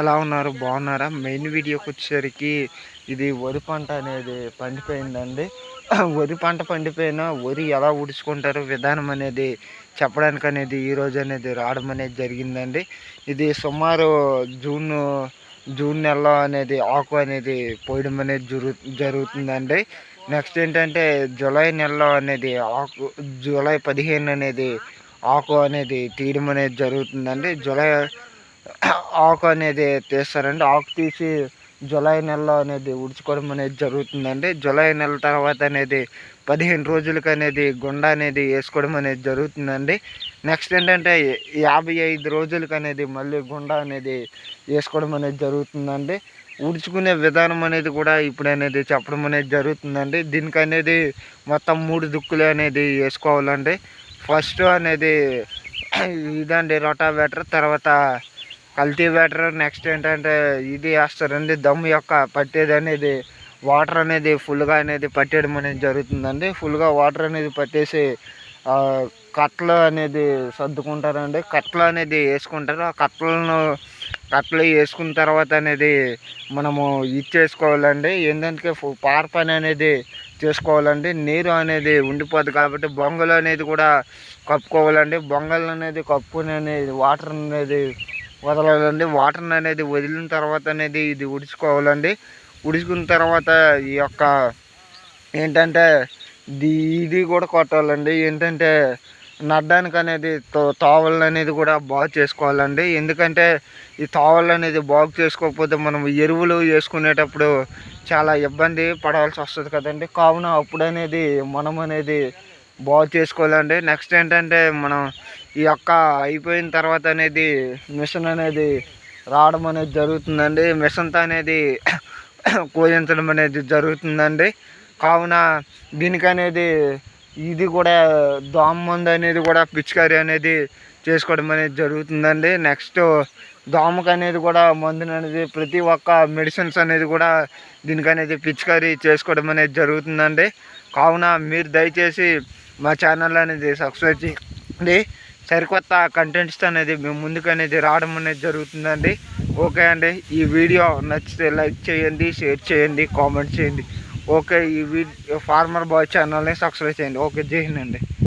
ఎలా ఉన్నారు? బాగున్నారా? మెయిన్ వీడియోకి వచ్చేసరికి ఇది వరి పంట అనేది పండిపోయిందండి. వరి పంట పండిపోయినా వరి ఎలా ఉడుచుకుంటారు విధానం అనేది చెప్పడానికి అనేది ఈరోజు అనేది రావడం అనేది జరిగిందండి. ఇది సుమారు జూన్ జూన్ నెలలో అనేది ఆకు అనేది పోయడం అనేది జరుగు జరుగుతుందండి. నెక్స్ట్ ఏంటంటే జూలై నెలలో అనేది ఆకు జూలై పదిహేను అనేది ఆకు అనేది తీయడం అనేది జరుగుతుందండి. జూలై ఆకు అనేది తీస్తారండి. ఆకు తీసి జూలై నెలలో అనేది ఉడుచుకోవడం అనేది జరుగుతుందండి. జూలై నెల తర్వాత అనేది పదిహేను రోజులకి అనేది గుండ అనేది వేసుకోవడం అనేది జరుగుతుందండి. నెక్స్ట్ ఏంటంటే యాభై ఐదు రోజులకి అనేది మళ్ళీ గుండ అనేది వేసుకోవడం అనేది జరుగుతుందండి. ఉడుచుకునే విధానం అనేది కూడా ఇప్పుడు అనేది చెప్పడం అనేది జరుగుతుందండి. దీనికి అనేది మొత్తం మూడు దుక్కులు అనేది వేసుకోవాలండి. ఫస్ట్ అనేది ఇదండి రోటావేటర్. తర్వాత కల్టివేటర్ నెక్స్ట్ ఏంటంటే ఇది వేస్తారండి. దమ్ యొక్క పట్టేది అనేది వాటర్ అనేది ఫుల్గా అనేది పట్టేయడం అనేది జరుగుతుందండి. ఫుల్గా వాటర్ అనేది పట్టేసి కట్టలు అనేది సర్దుకుంటారండి. కట్టలు అనేది వేసుకుంటారు. ఆ కట్టలను కట్టలు వేసుకున్న తర్వాత అనేది మనము ఇచ్చేసుకోవాలండి ఏంటంటే పార పని అనేది చేసుకోవాలండి. నీరు అనేది ఉండిపోద్ది కాబట్టి బొంగలు అనేది కూడా కప్పుకోవాలండి. బొంగలు అనేది కప్పుకుని అనేది వాటర్ అనేది వదలాలండి. వాటర్ అనేది వదిలిన తర్వాత అనేది ఇది ఉడుచుకోవాలండి. ఉడుచుకున్న తర్వాత ఈ యొక్క ఏంటంటే ఇది కూడా కొట్టాలండి. ఏంటంటే నడ్డానికి అనేది తోవలు అనేది కూడా బాగు చేసుకోవాలండి. ఎందుకంటే ఈ తోవలు అనేది బాగు చేసుకోకపోతే మనం ఎరువులు వేసుకునేటప్పుడు చాలా ఇబ్బంది పడవలసి వస్తుంది కదండి. కావున అప్పుడు అనేది మనం అనేది బాగు చేసుకోవాలండి. నెక్స్ట్ ఏంటంటే మనం ఈ యొక్క అయిపోయిన తర్వాత అనేది మిషన్ అనేది రావడం అనేది జరుగుతుందండి. మిషన్తో అనేది కోయించడం అనేది జరుగుతుందండి. కావున దీనికి అనేది ఇది కూడా దోమ మందు అనేది కూడా పిచికారీ అనేది చేసుకోవడం అనేది జరుగుతుందండి. నెక్స్ట్ దోమకు అనేది కూడా మందుని అనేది ప్రతి ఒక్క మెడిసిన్స్ అనేది కూడా దీనికి అనేది పిచికారీ చేసుకోవడం అనేది జరుగుతుందండి. కావున మీరు దయచేసి మా ఛానల్ అనేది సబ్స్క్రైబ్ చేయండి. సరికొత్త కంటెంట్స్ అనేది మేము ముందుకు అనేది రావడం అనేది జరుగుతుందండి. ఓకే అండి ఈ వీడియో నచ్చితే లైక్ చేయండి షేర్ చేయండి కామెంట్ చేయండి. ఓకే ఈ వీ ఫార్మర్ బాయ్ ఛానల్ని సబ్స్క్రైబ్ చేయండి. ఓకే జై హింద్ అండి.